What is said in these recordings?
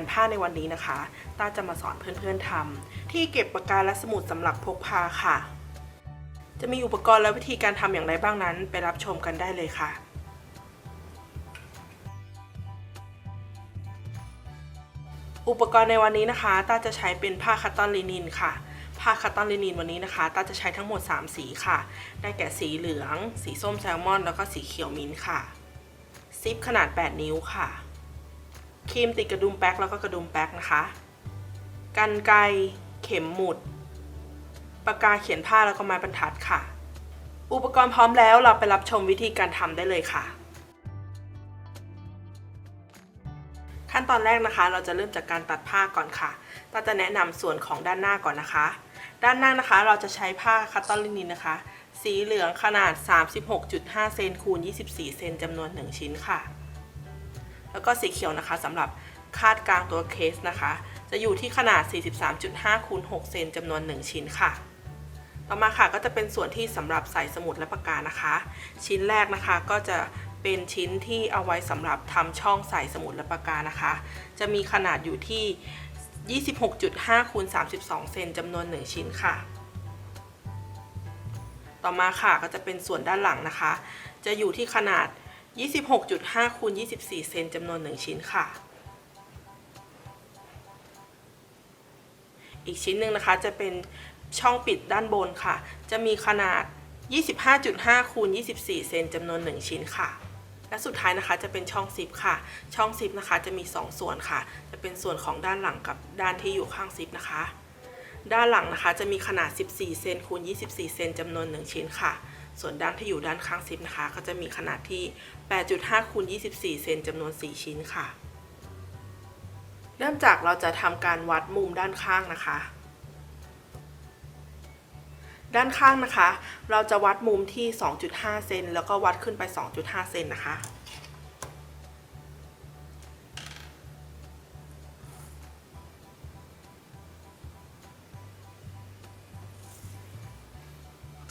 านผ้าในวันนี้นะคะ ต้าจะมาสอนเพื่อนๆทำที่เก็บปากกาและสมุดสำหรับพกพาค่ะ จะมีอุปกรณ์และวิธีการทำอย่างไรบ้างนั้น ไปรับชมกันได้เลยค่ะ อุปกรณ์ในวันนี้นะคะ ต้าจะใช้เป็นผ้าคัตตอนลินินค่ะ ผ้าคัตตอนลินินวันนี้นะคะ ต้าจะใช้ทั้งหมด 3 สีค่ะ ได้แก่สีเหลือง สีส้มแซลมอน แล้วก็สีเขียวมิ้นค่ะ ซิปขนาด 8 นิ้วค่ะ ครีมติดกระดุมแป๊กแล้วก็กระดุมแป๊กนะคะกันไกรเข็มหมุด ปากกาเขียนผ้าแล้วก็ไม้บรรทัดค่ะ อุปกรณ์พร้อมแล้วเราไปรับชมวิธีการทำได้เลยค่ะ ขั้นตอนแรกนะคะ เราจะเริ่มจากการตัดผ้าก่อนค่ะตาจะแนะนำส่วนของด้านหน้าก่อนนะคะ ด้านหน้านะคะเราจะใช้ผ้าคัตตอนลินินนะคะ สีเหลืองขนาด 36.5 เซนคูณ 24 เซนจำนวน 1 ชิ้นค่ะ แล้วก็สีเขียวนะคะสำหรับคาดกลางตัวเคสนะคะ จะอยู่ที่ขนาด 43.5คูณ6เซนจำนวน 1 ชิ้นค่ะ ต่อมาค่ะก็จะเป็นส่วนที่สำหรับใส่สมุดและปากกานะคะ ชิ้นแรกนะคะก็จะเป็นชิ้นที่เอาไว้สำหรับทำช่องใส่สมุดและปากกานะคะ จะมีขนาดอยู่ที่ 26.5คูณ32 เซนจำนวน 1 ชิ้นค่ะ ต่อมาค่ะก็จะเป็นส่วนด้านหลังนะคะ จะอยู่ที่ขนาด 26.5คูณ24 เซนจำนวน 1 ชิ้นค่ะ อีกชิ้นหนึ่งนะคะจะเป็นช่องปิดด้านบนค่ะ จะมีขนาด 25.5คูณ24 เซนจำนวน 1 ชิ้นค่ะ และสุดท้ายนะคะจะเป็นช่องซิปค่ะ ช่องซิปนะคะจะมี 2 ส่วนค่ะ จะเป็นส่วนของด้านหลังกับด้านที่อยู่ข้างซิปนะคะ ด้านหลังนะคะจะมีขนาด 14 เซนคูณ24 เซนจำนวน 1 ชิ้นค่ะส่วนด้านที่อยู่ด้านข้างซิปนะคะ ก็จะมีขนาดที่ 8.5คูณ24 เซนจำนวน 4 ชิ้นค่ะ เริ่มจากเราจะทำการวัดมุมด้านข้างนะคะ ด้านข้างนะคะ เราจะวัดมุมที่ 2.5 เซนแล้วก็วัดขึ้นไป 2.5 เซนนะคะ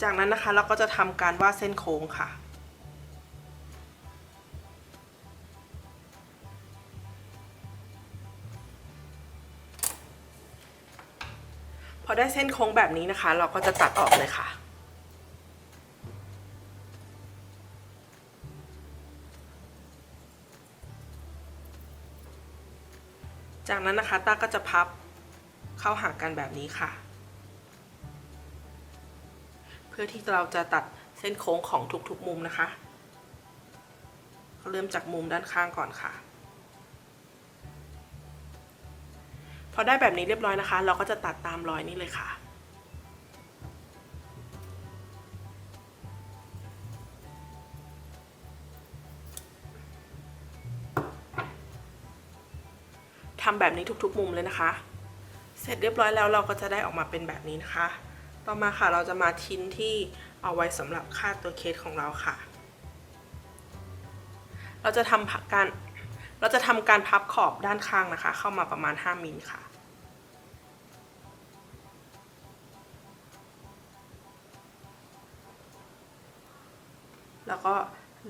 จากนั้นนะคะเราก็จะทำการวาดเส้นโค้งค่ะ อได้เส้นโค้งแบบนี้นะคะ เราก็จะตัดออกเลยค่ะ จากนั้นนะคะต้าก็จะพับเข้าหากันแบบนี้ค่ะ เพื่อที่เราจะตัดเส้นโค้งของทุกๆมุมนะคะ เริ่มจากมุมด้านข้างก่อนค่ะ อได้แบบนี้เรียบร้อยนะคะ เราก็จะตัดตามรอยนี้เลยค่ะทำแบบนี้ทุกๆมุมเลยนะคะ เสร็จเรียบร้อยแล้วเราก็จะได้ออกมาเป็นแบบนี้นะคะ ต่อมาค่ะเราจะมาชิ้นที่เอาไว้สำหรับคาดตัวเคสของเราค่ะ เราจะทำการเราจะทำการพับขอบด้านข้างนะคะ เข้ามาประมาณ 5มิลค่ะ แล้วก็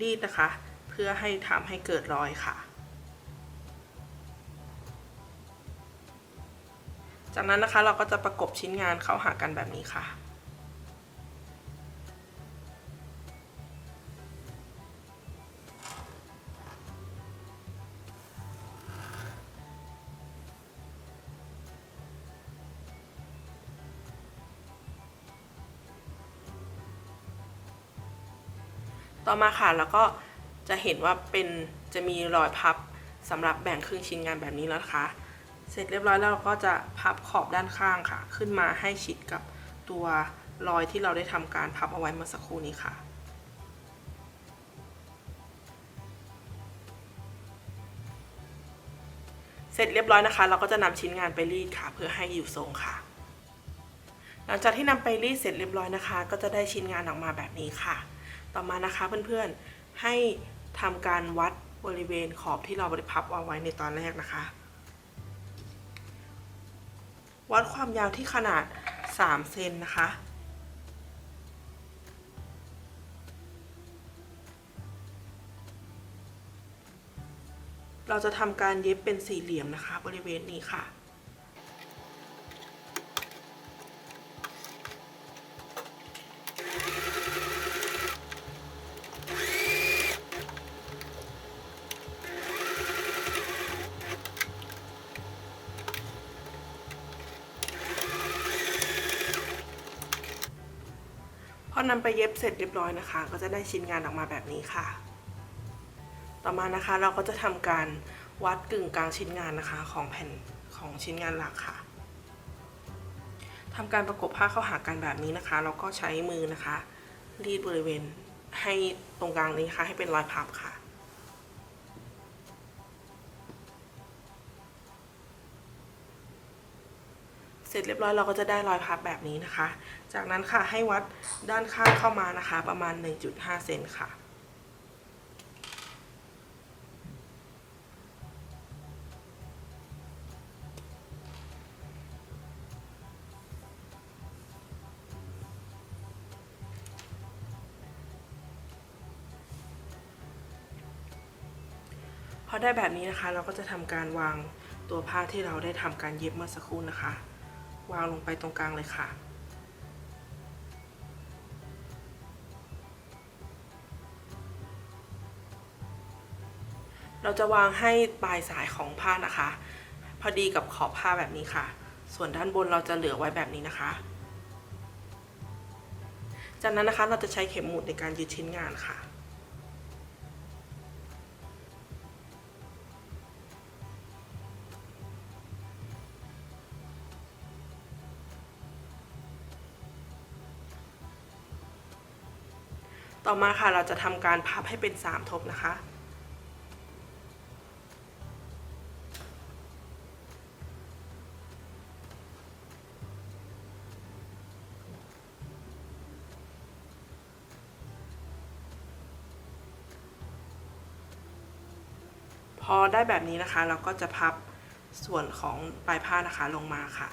รีดนะคะ เพื่อให้ทำให้เกิดรอยค่ะ จากนั้นนะคะเราก็จะประกบชิ้นงานเข้าหากันแบบนี้ค่ะ ต่อมาค่ะแล้วก็จะเห็นว่าเป็นจะมีรอยพับสำหรับแบ่งครึ่งชิ้นงานแบบนี้แล้วนะคะ เสร็จเรียบร้อยแล้วเราก็จะพับขอบด้านข้างค่ะ ขึ้นมาให้ชิดกับตัวรอยที่เราได้ทำการพับเอาไว้เมื่อสักครู่นี้ค่ะเสร็จเรียบร้อยนะคะ เราก็จะนำชิ้นงานไปรีดค่ะ เพื่อให้อยู่ทรงค่ะ หลังจากที่นำไปรีดเสร็จเรียบร้อยนะคะ ก็จะได้ชิ้นงานออกมาแบบนี้ค่ะ ต่อมานะคะเพื่อนๆให้ทำการวัดบริเวณขอบที่เราได้พับเอาไว้ในตอนแรกนะคะ วัดความยาวที่ขนาด 3 เซนนะคะ เราจะทำการเย็บเป็นสี่เหลี่ยมนะคะ บริเวณนี้ค่ะ พอนำไปเย็บเสร็จเรียบร้อยนะคะ ก็จะได้ชิ้นงานออกมาแบบนี้ค่ะ ต่อมานะคะเราก็จะทำการวัดกึ่งกลางชิ้นงานนะคะของแผ่นของชิ้นงานหลักค่ะทำการประกบผ้าเข้าหากันแบบนี้นะคะแล้วก็ใช้มือนะคะ รีดบริเวณให้ตรงกลางนี้ค่ะให้เป็นรอยพับค่ะ เสร็จเรียบร้อยเราก็จะได้รอยพับแบบนี้นะคะ จากนั้นค่ะให้วัดด้านข้างเข้ามานะคะ ประมาณ 1.5 เซนค่ะพอได้แบบนี้นะคะเราก็จะทำการวางตัวผ้าที่เราได้ทำการเย็บเมื่อสักครู่นะคะ วางลงไปตรงกลางเลยค่ะ เราจะวางให้ปลายสายของผ้านะคะ พอดีกับขอบผ้าแบบนี้ค่ะ ส่วนด้านบนเราจะเหลือไว้แบบนี้นะคะ จากนั้นนะคะเราจะใช้เข็มหมุดในการยึดชิ้นงานค่ะ ต่อมาค่ะเราจะทำการพับให้เป็น 3 ทบนะคะ พอได้แบบนี้นะคะ เราก็จะพับส่วนของปลายผ้านะคะลงมาค่ะ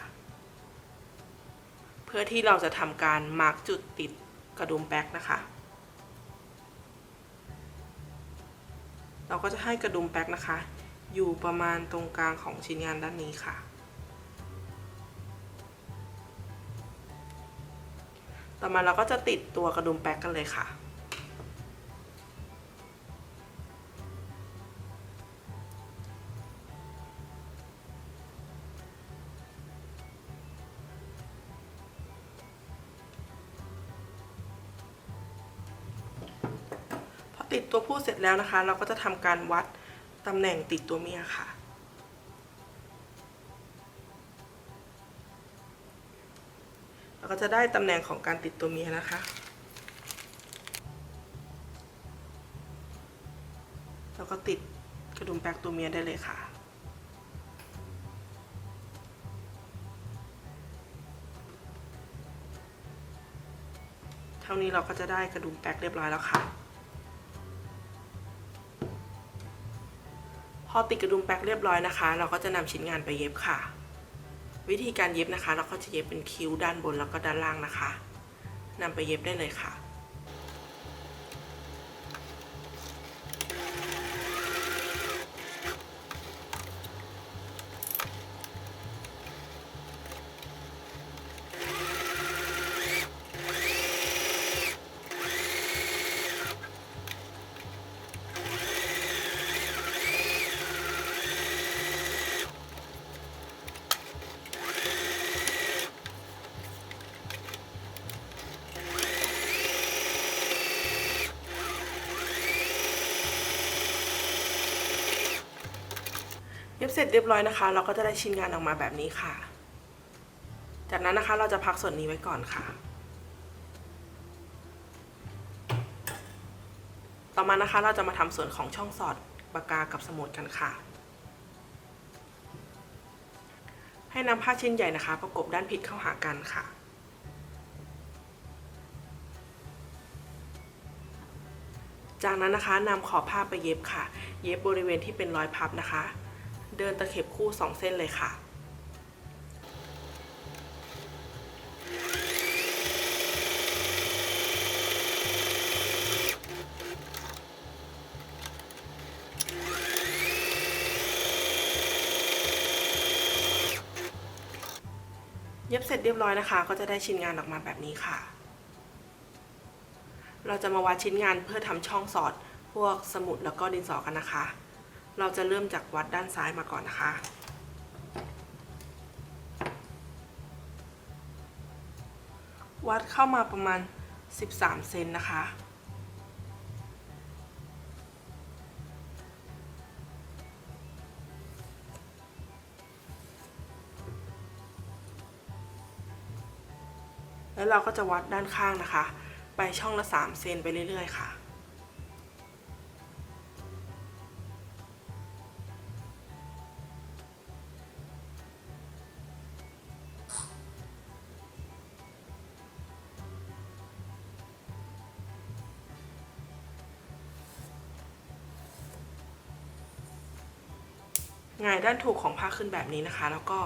เพื่อที่เราจะทำการมาร์กจุดติดกระดุมแบ็กนะคะ เราก็จะให้กระดุมแบ็กนะคะ อยู่ประมาณตรงกลางของชิ้นงานด้านนี้ค่ะ ต่อมาเราก็จะติดตัวกระดุมแบ็กกันเลยค่ะ ติดตัวผู้เสร็จแล้วนะคะ เราก็จะทำการวัดตำแหน่งติดตัวเมียค่ะ เราก็จะได้ตำแหน่งของการติดตัวเมียนะคะแล้วก็ติดกระดุมแบ็กตัวเมียได้เลยค่ะเท่านี้เราก็จะได้กระดุมแบ็กเรียบร้อยแล้วค่ะ อติดกระดุมแป๊กเรียบร้อยนะคะ เราก็จะนำชิ้นงานไปเย็บค่ะ วิธีการเย็บนะคะ เราก็จะเย็บเป็นคิ้วด้านบนแล้วก็ด้านล่างนะคะนำไปเย็บได้เลยค่ะ สร็จเรียบร้อยนะคะ เราก็จะได้ชิ้นงานออกมาแบบนี้ค่ะ จากนั้นนะคะเราจะพักส่วนนี้ไว้ก่อนค่ะ ต่อมานะคะเราจะมาทำส่วนของช่องสอดปากกากับสมุดกันค่ะ ให้นำผ้าชิ้นใหญ่นะคะ ประกบด้านผิดเข้าหากันค่ะจากนั้นนะคะนำขอบผ้าไปเย็บค่ะ เย็บบริเวณที่เป็นรอยพับนะคะ เดินตะเข็บคู่ 2 เส้นเลยค่ะเย็บเสร็จเรียบร้อยนะคะ ก็จะได้ชิ้นงานออกมาแบบนี้ค่ะ เราจะมาวัดชิ้นงานเพื่อทำช่องสอดพวกสมุดแล้วก็ดินสอกันนะคะ เราจะเริ่มจากวัดด้านซ้ายมาก่อนนะคะ วัดเข้ามาประมาณ 13 เซนนะคะ แล้วเราก็จะวัดด้านข้างนะคะ ไปช่องละ 3 เซนไปเรื่อย ๆ ค่ะ งายด้านถูกของผ้าขึ้นแบบนี้นะคะ แล้วก็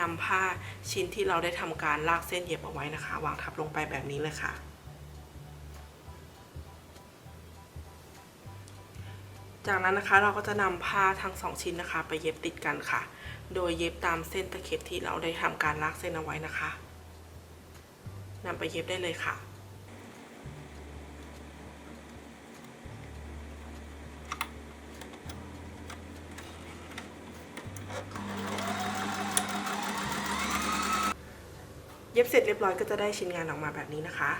นำผ้าชิ้นที่เราได้ทำการลากเส้นเย็บเอาไว้นะคะ วางทับลงไปแบบนี้เลยค่ะ จากนั้นนะคะเราก็จะนำผ้าทั้งสองชิ้นนะคะ ไปเย็บติดกันค่ะ โดยเย็บตามเส้นตะเข็บที่เราได้ทำการลากเส้นเอาไว้นะคะนำไปเย็บได้เลยค่ะ เย็บเสร็จเรียบร้อยก็จะได้ชิ้นงานออกมาแบบนี้นะคะ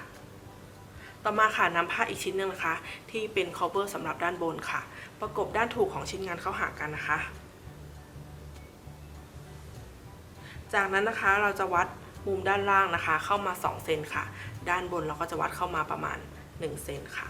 ต่อมาค่ะนำผ้าอีกชิ้นหนึ่งนะคะ ที่เป็น cover สำหรับด้านบนค่ะ ประกบด้านถูกของชิ้นงานเข้าหากันนะคะ จากนั้นนะคะเราจะวัดมุมด้านล่างนะคะ เข้ามา 2 เซนค่ะ ด้านบนเราก็จะวัดเข้ามาประมาณ 1 เซนค่ะ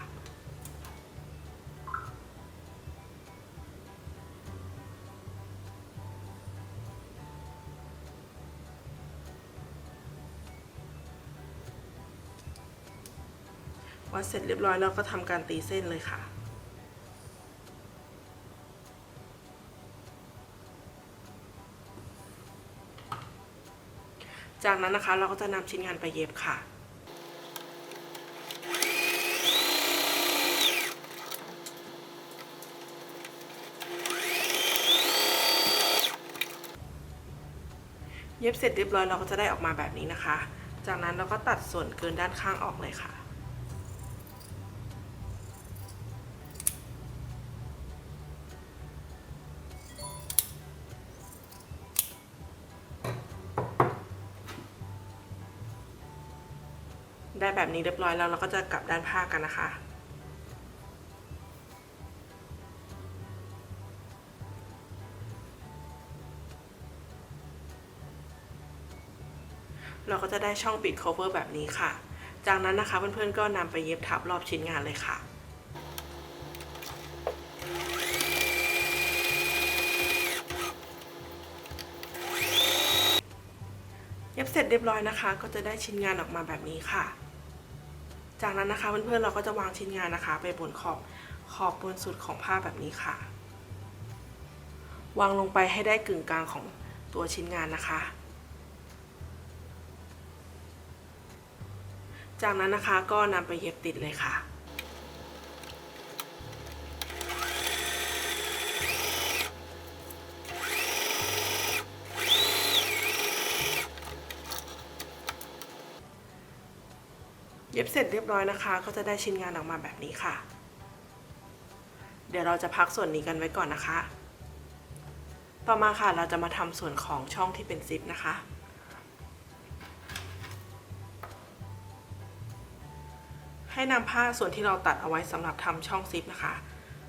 วัดเสร็จเรียบร้อยแล้วก็ทำการตีเส้นเลยค่ะจากนั้นนะคะเราก็จะนำชิ้นงานไปเย็บค่ะ เย็บเสร็จเรียบร้อยเราก็จะได้ออกมาแบบนี้นะคะ จากนั้นเราก็ตัดส่วนเกินด้านข้างออกเลยค่ะ นี้เรียบร้อยแล้วเราก็จะกลับด้านผ้ากันนะคะ เราก็จะได้ช่องปิด cover แบบนี้ค่ะ จากนั้นนะคะเพื่อนๆก็นำไปเย็บทับรอบชิ้นงานเลยค่ะเย็บเสร็จเรียบร้อยนะคะ ก็จะได้ชิ้นงานออกมาแบบนี้ค่ะ จากนั้นนะคะเพื่อนๆเราก็จะวางชิ้นงานนะคะ ไปบนขอบขอบบนสุดของผ้าแบบนี้ค่ะ วางลงไปให้ได้กึ่งกลางของตัวชิ้นงานนะคะ จากนั้นนะคะก็นำไปเย็บติดเลยค่ะ เย็บเสร็จเรียบร้อยนะคะ ก็จะได้ชิ้นงานออกมาแบบนี้ค่ะ เดี๋ยวเราจะพักส่วนนี้กันไว้ก่อนนะคะ ต่อมาค่ะเราจะมาทำส่วนของช่องที่เป็นซิปนะคะให้นำผ้าส่วนที่เราตัดเอาไว้สำหรับทำช่องซิปนะคะ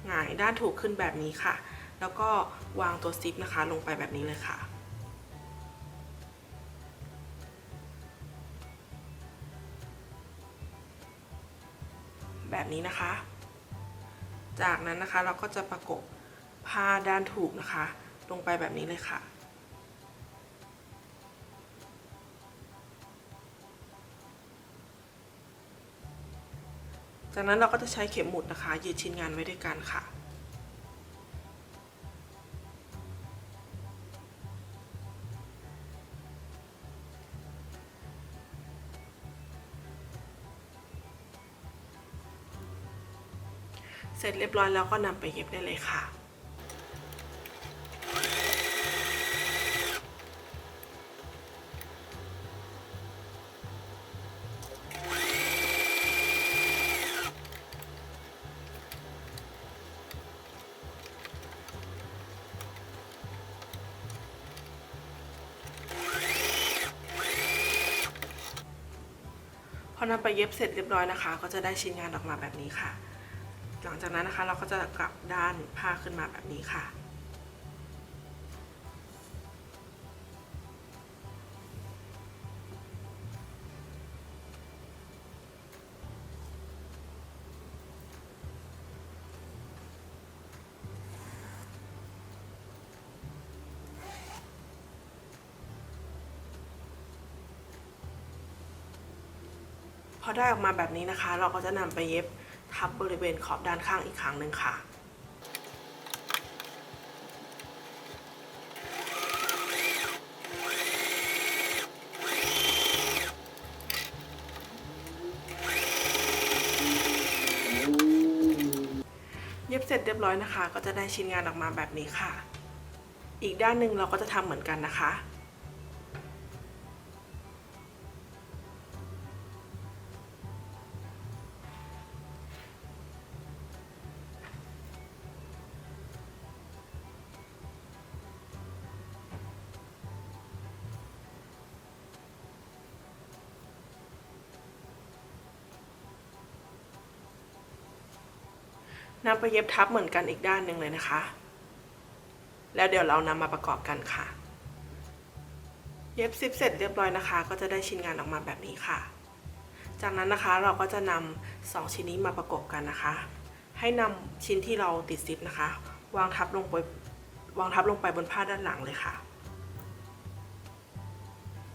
หงายด้านถูกขึ้นแบบนี้ค่ะ แล้วก็วางตัวซิปนะคะ ลงไปแบบนี้เลยค่ะ แบบนี้นะคะ จากนั้นนะคะเราก็จะประกบผ้าด้านถูกนะคะ ลงไปแบบนี้เลยค่ะ จากนั้นเราก็จะใช้เข็มหมุดนะคะยืดชิ้นงานไว้ด้วยกันค่ะ จเรียบร้อยแล้วก็นำไปเย็บได้เลยค่ะพอนำไปเย็บเสร็จเรียบร้อยนะคะ ก็จะได้ชิ้นงานออกมาแบบนี้ค่ะ หลังจากนั้นนะคะเราก็จะกลับด้านผ้าขึ้นมาแบบนี้ค่ะ พอได้ออกมาแบบนี้นะคะ เราก็จะนำไปเย็บ ทับบริเวณขอบด้านข้างอีกครั้งหนึ่งค่ะเย็บเสร็จเรียบร้อยนะคะ ก็จะได้ชิ้นงานออกมาแบบนี้ค่ะ อีกด้านหนึ่งเราก็จะทำเหมือนกันนะคะ นำไปเย็บทับเหมือนกันอีกด้านหนึ่งเลยนะคะ แล้วเดี๋ยวเรานำมาประกอบกันค่ะ เย็บซิปเสร็จเรียบร้อยนะคะ ก็จะได้ชิ้นงานออกมาแบบนี้ค่ะ จากนั้นนะคะเราก็จะนำสองชิ้นนี้มาประกบกันนะคะ ให้นำชิ้นที่เราติดซิปนะคะ วางทับลงไปวางทับลงไปบนผ้าด้านหลังเลยค่ะ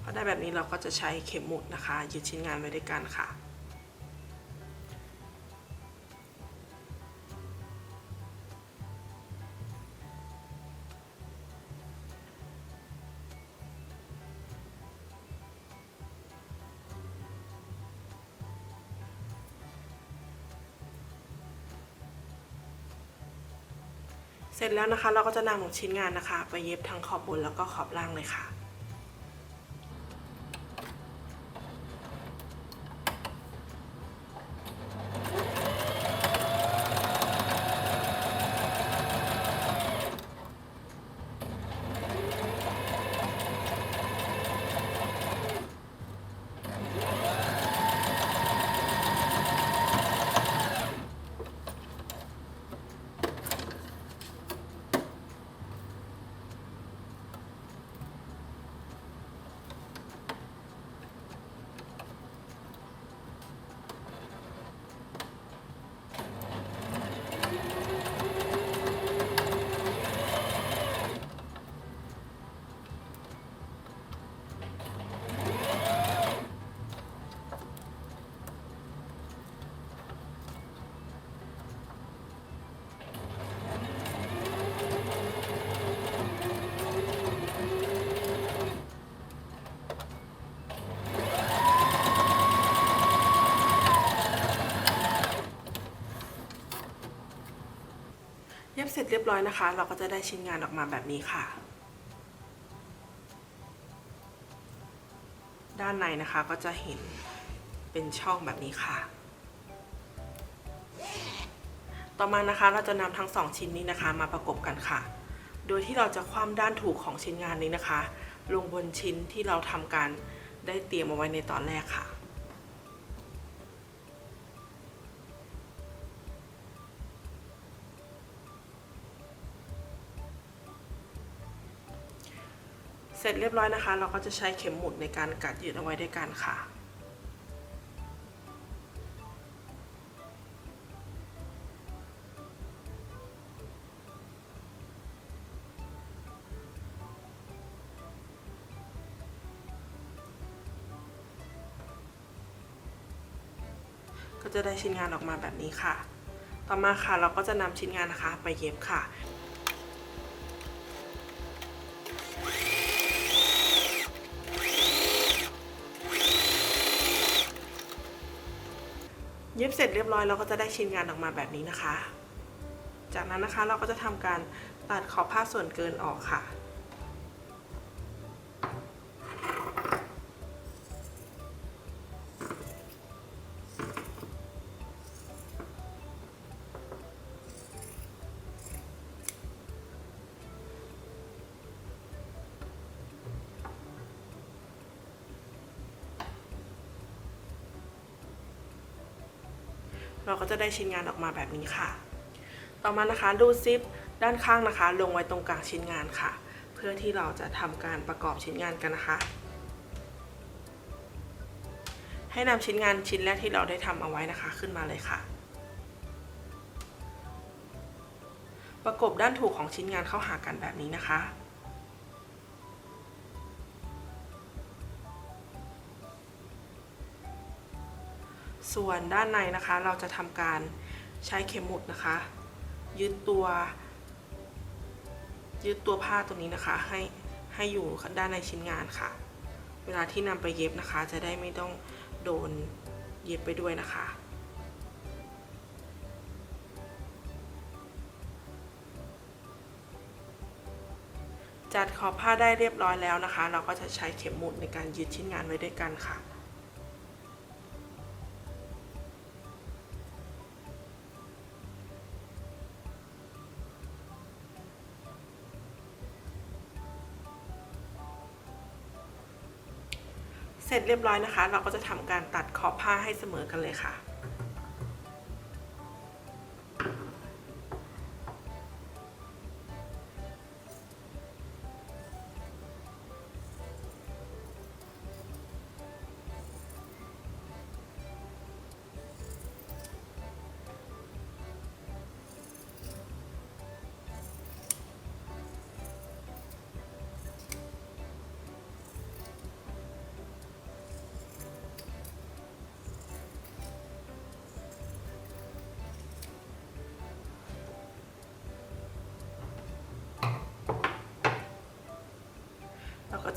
พอได้แบบนี้เราก็จะใช้เข็มหมุดนะคะ ยึดชิ้นงานไว้ด้วยกันค่ะ เสร็จแล้วนะคะ เราก็จะนำชิ้นงานนะคะ ไปเย็บทั้งขอบบนแล้วก็ขอบล่างเลยค่ะ เย็บเสร็จเรียบร้อยนะคะ เราก็จะได้ชิ้นงานออกมาแบบนี้ค่ะ ด้านในนะคะก็จะเห็นเป็นช่องแบบนี้ค่ะ ต่อมานะคะเราจะนำทั้งสองชิ้นนี้นะคะมาประกบกันค่ะ โดยที่เราจะคว่ำด้านถูกของชิ้นงานนี้นะคะ ลงบนชิ้นที่เราทำการได้เตรียมเอาไว้ในตอนแรกค่ะ เสร็จเรียบร้อยนะคะ เราก็จะใช้เข็มหมุดในการกัดยึดเอาไว้ด้วยกันค่ะ ก็จะได้ชิ้นงานออกมาแบบนี้ค่ะ ต่อมาค่ะเราก็จะนำชิ้นงานนะคะไปเย็บค่ะ เย็บเสร็จเรียบร้อยเราก็จะได้ชิ้นงานออกมาแบบนี้นะคะ จากนั้นนะคะเราก็จะทำการตัดขอบผ้าส่วนเกินออกค่ะ จะได้ชิ้นงานออกมาแบบนี้ค่ะ ต่อมานะคะดูซิปด้านข้างนะคะ ลงไว้ตรงกลางชิ้นงานค่ะ เพื่อที่เราจะทำการประกอบชิ้นงานกันนะคะ ให้นำชิ้นงานชิ้นแรกที่เราได้ทำเอาไว้นะคะขึ้นมาเลยค่ะ ประกบด้านถูกของชิ้นงานเข้าหากันแบบนี้นะคะ ส่วนด้านในนะคะเราจะทำการใช้เข็มหมุดนะคะ ยึดตัว ยึดตัวผ้าตัวนี้นะคะ ให้ให้อยู่ด้านในชิ้นงานค่ะ เวลาที่นำไปเย็บนะคะ จะได้ไม่ต้องโดนเย็บไปด้วยนะคะจัดขอบผ้าได้เรียบร้อยแล้วนะคะ เราก็จะใช้เข็มหมุดในการยึดชิ้นงานไว้ด้วยกันค่ะ เสร็จเรียบร้อยนะคะ เราก็จะทำการตัดขอบผ้าให้เสมอกันเลยค่ะ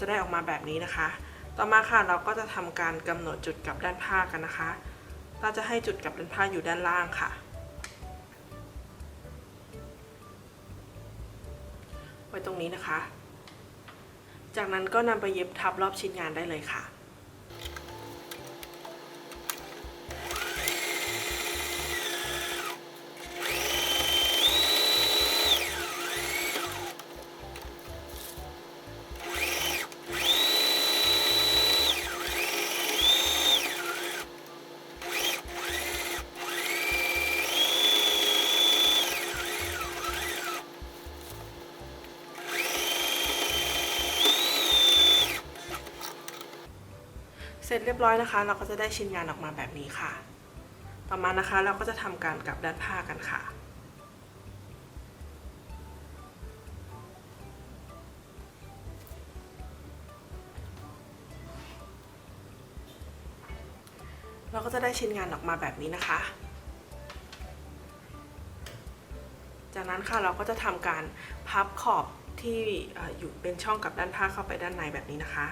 จะได้ออกมาแบบนี้นะคะ ต่อมาค่ะเราก็จะทำการกำหนดจุดกับด้านผ้ากันนะคะ เราจะให้จุดกับด้านผ้าอยู่ด้านล่างค่ะ ไว้ตรงนี้นะคะ จากนั้นก็นำไปเย็บทับรอบชิ้นงานได้เลยค่ะ ร็จเรียบร้อยนะคะ เราก็จะได้ชิ้นงานออกมาแบบนี้ค่ะ ต่อมานะคะเราก็จะทำการกลับด้านผ้ากันค่ะเราก็จะได้ชิ้นงานออกมาแบบนี้นะคะ จากนั้นค่ะเราก็จะทำการพับขอบที่อยู่เป็นช่องกับด้านผ้าเข้าไปด้านในแบบนี้นะคะ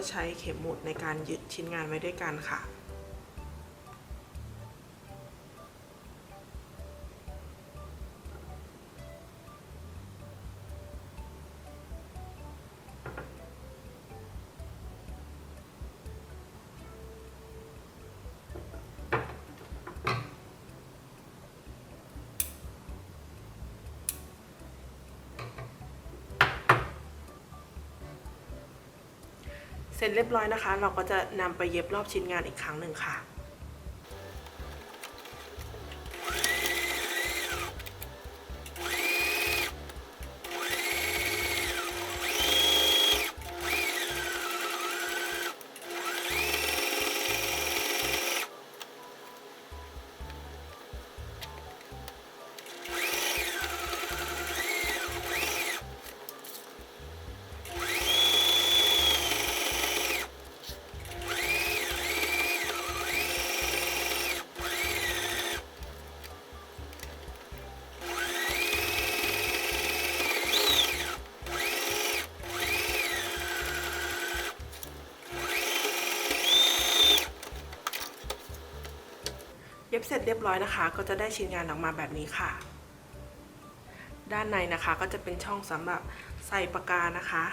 จะใช้เข็มหมุดในการยึดชิ้นงานไว้ด้วยกันค่ะ เสร็จเรียบร้อยนะคะ เราก็จะนำไปเย็บรอบชิ้นงานอีกครั้งหนึ่งค่ะ เสร็จเรียบร้อยนะคะ ก็จะได้ชิ้นงานออกมาแบบนี้ค่ะ ด้านในนะคะก็จะเป็นช่องสำหรับใส่ปากกานะคะ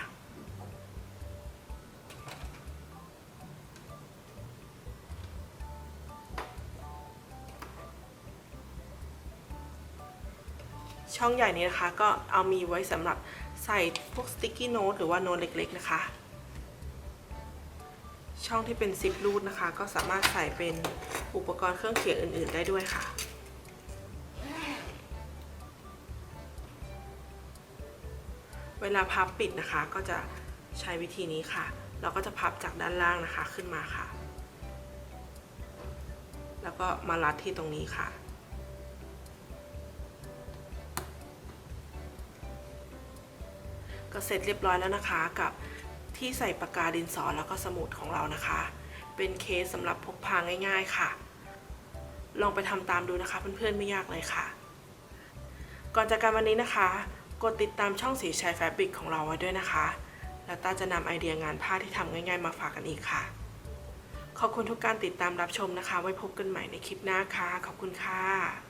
ช่องใหญ่นี้นะคะก็เอามีไว้สำหรับใส่พวกสติกกี้โน้ตหรือว่าโน้ตเล็กๆนะคะช่องที่เป็นซิปรูดนะคะ ก็สามารถใส่เป็น อุปกรณ์เครื่องเขียนอื่น ๆ ได้ด้วยค่ะ เวลาพับปิดนะคะก็จะใช้วิธีนี้ค่ะ เราก็จะพับจากด้านล่างนะคะขึ้นมาค่ะ แล้วก็มารัดที่ตรงนี้ค่ะก็เสร็จเรียบร้อยแล้วนะคะกับที่ใส่ปากกาดินสอแล้วก็สมุดของเรานะคะ เป็นเคสสำหรับพกพาง่าย ๆ ค่ะ ลองไปทำตามดูนะคะ เพื่อนๆไม่ยากเลยค่ะ ก่อนจากกันวันนี้นะคะ กดติดตามช่องสีชัยแฟบริกของเราไว้ด้วยนะคะ แล้วต้าจะนำไอเดียงานผ้าที่ทำง่าย ๆ มาฝากกันอีกค่ะ ขอบคุณทุกการติดตามรับชมนะคะ ไว้พบกันใหม่ในคลิปหน้าค่ะ ขอบคุณค่ะ